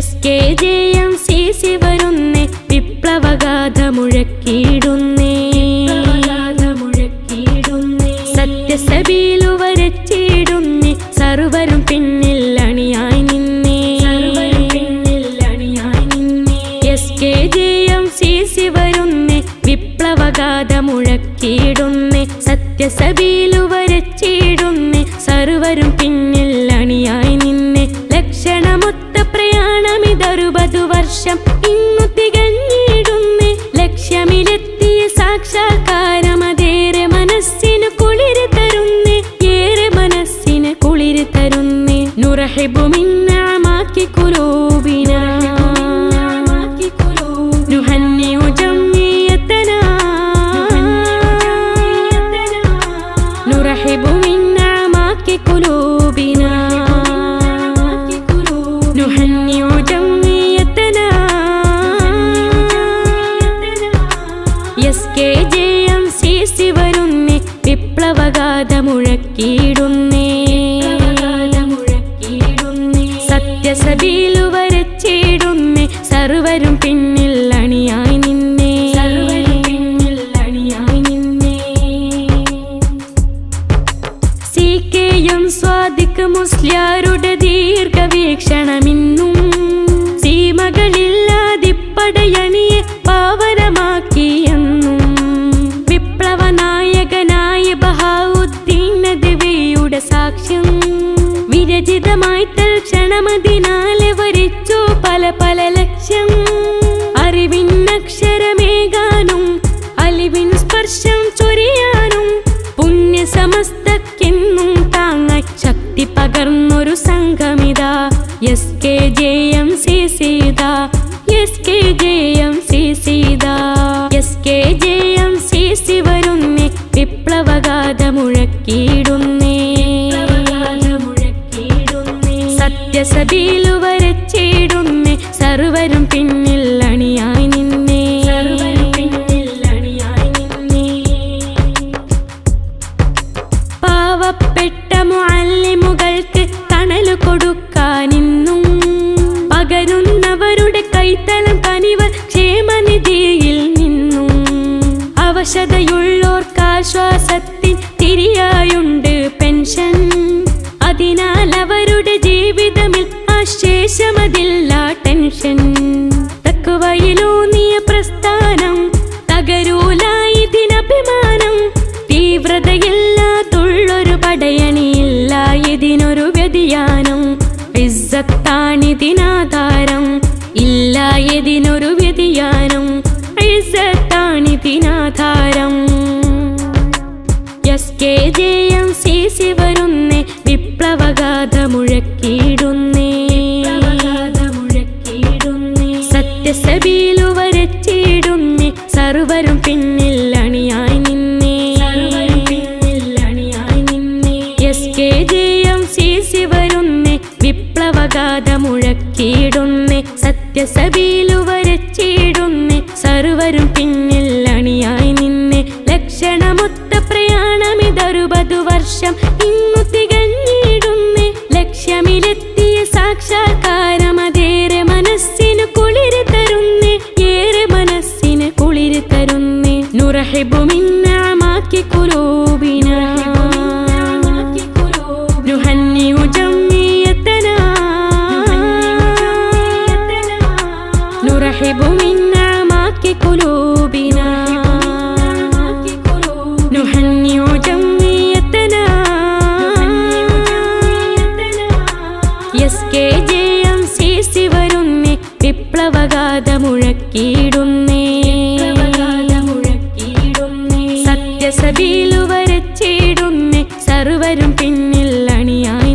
S K J M C C വരുന്നേ. വിപ്ലവഗാഥ മുഴക്കിയിടുന്നേ സത്യസഭയിലു വരച്ചിടുന്നേ സർവരും പിന്നിൽ അണിയായി നിന്നേ. S K J M C C വരുന്നേ. വിപ്ലവഗാഥ മുഴക്കിയിടുന്നേ സത്യസഭയിലു വരച്ചിടുന്നേ സർവരും പിന്നിൽ ocean. K J M C C വരുന്നേ വിപ്ലവഗാഥ മുഴക്കിയിടുന്നേ സത്യസഭയിലു വരച്ചിടുന്നേ. സർവരും പിന്നിൽ അണിയായി നിന്നേ. സി കെ എം സ്വാദിക് മുസ്ലിയാരുടെ ദീർഘവീക്ഷണമിന്നും സാക്ഷ്യം. വിരചിതമായി തൽക്ഷണമതിനാലെ വരിച്ചു പല പല ലക്ഷ്യം. അറിവിൻ അക്ഷരമേകാനും അലിവിൻ സ്പർശം ചൊരിയാനും പുണ്യ സമസ്തക്കെന്നും താങ്ങ ശക്തി പകർന്നൊരു സംഘമിതാ. S K J M C Sita S K J M C Sita. S K J M C C വരുന്നേ വിപ്ലവഗാഥ വരച്ചിടുന്നേ സർവരും പിന്നിൽ അണിയായി നിന്നേ. പാവപ്പെട്ട മുഅല്ലിമുകൾക്ക് തണൽ കൊടുക്കാനിന്നും പകരുന്നവരുടെ കൈത്തലം കനിവ ക്ഷേമനിധിയിൽ നിന്നും. അവശതയുള്ളോർക്കാശ്വാസത്തിൻ തിരിയായുണ്ട് പെൻഷൻ. അതിനാൽ അവരുടെ ജീവിതമിൽ ആശേഷമതില്ല ടെൻഷൻ. തക്കുവയിലൂന്നിയ പ്രസ്ഥാനം തകരൂല ഇതിനഭിമാനം തീവ്രതയില്ലാത്തുള്ളൊരു പടയണിയില്ല ഇതിനൊരു വ്യതിയാനം. ഇസ്സത്താണിതിനാധാരം ഇല്ല ഇതിനൊരു മുഴക്കിയിടുന്നേ സത്യസഭയിലു വരച്ചിടുന്നേ സർവരും പിന്നിൽ അണിയായി നിന്നെ. ലക്ഷണമൊത്ത പ്രയാണമിതറുപതു വർഷം ഇന്നു തികഞ്ഞിടുന്നെ. ലക്ഷ്യമിലെത്തിയ സാക്ഷാത്കാരമതേറെ മനസ്സിന് കുളിര് തരുന്നെ. ഏറെ മനസ്സിന് കുളിര് തരുന്നേ. നുറഹിബു മിന്നാമാക്കി കുലൂബിന نرحب من أعماق قلوبنا. نهنئ جمعيتنا S K J M C C വരുന്നേ. വിപ്ലവഗാഥ മുഴക്കിയിടുന്നേ സത്യസഭയിലു വരച്ചിടുന്നേ സർവരും പിന്നിൽ അണിയായി